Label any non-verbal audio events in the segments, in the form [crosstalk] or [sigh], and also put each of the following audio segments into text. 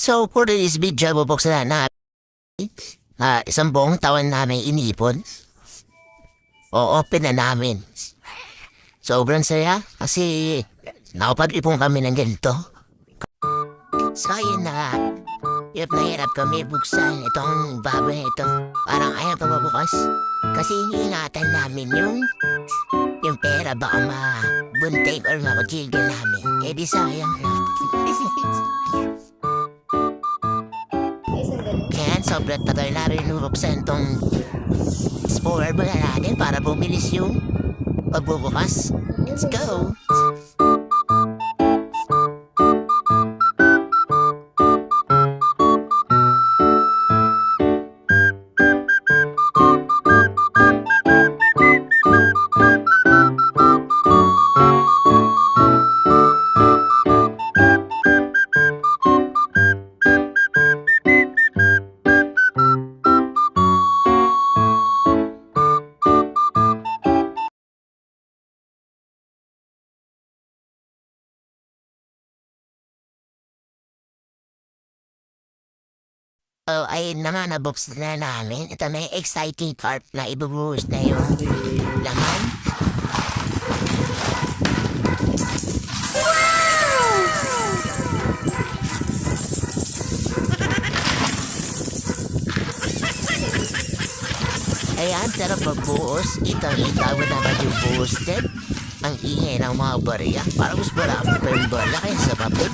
So, for this video, bubuksan na namin. Ah, isang buong taon namin inipon. O-open na namin. Sobrang saya kasi nakapag-ipon kami ng ganito. So, yun na. Hirap na hirap kami buksan itong baboy na ito. Parang ayaw pa mabukas. Kasi iniingatan namin yung yung pera baka mabunting or makutilgan namin. Eh di sayang na. [laughs] Kaya sobrang tagal namin nubuksan tong spoiler ba natin para bumilis yung pagbubukas. Let's go! Oh, ayun naman, nabuksan na namin. Ito may exciting part na ibubuhos na yung laman. Ayan, pero pagbuhos, itang itawid naman yung boosted. Ang ingay ng mga bariya. Parang mas marami pa yung bala kaya sa papel.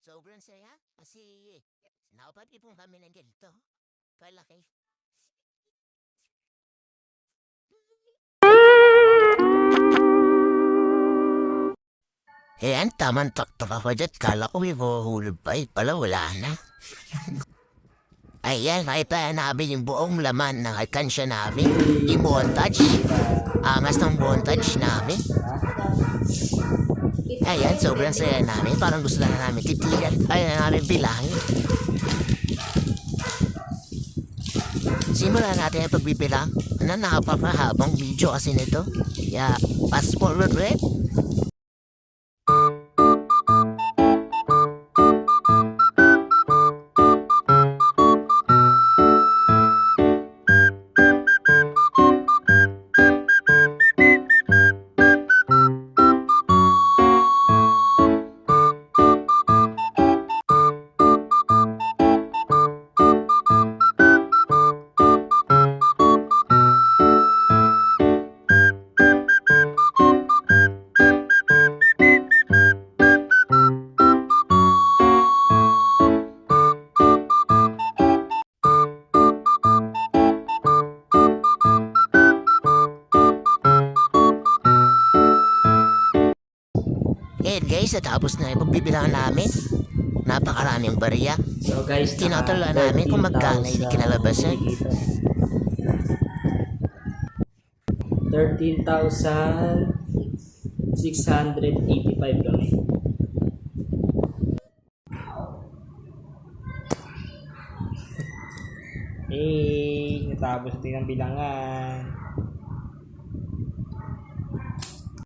Sobrang saya kasi nakapag-ipon kami ng ganito. Kalaki. Ayan, tamang taktok ako dyan. Kala ko may mahuhulog pa eh. Pala wala na. Ayan, nakita namin yung buong laman ng alkansya namin. Yung montage. Amas ng montage namin. Ayan, sobrang saya namin. Parang gusto na namin titigan. Ayaw na namin bilangin. Simulan natin ang pagbibilang. Ano, nakapakahabang video kasi nito. Kaya, fast forward ulit. Eh guys, natapos na yung pagbibilang namin. Napakaraming bariya. So guys, Tinatala namin kung magkano yung kinalabasan. 13,685 kami. [laughs] Eh, natapos natin ang bilangan.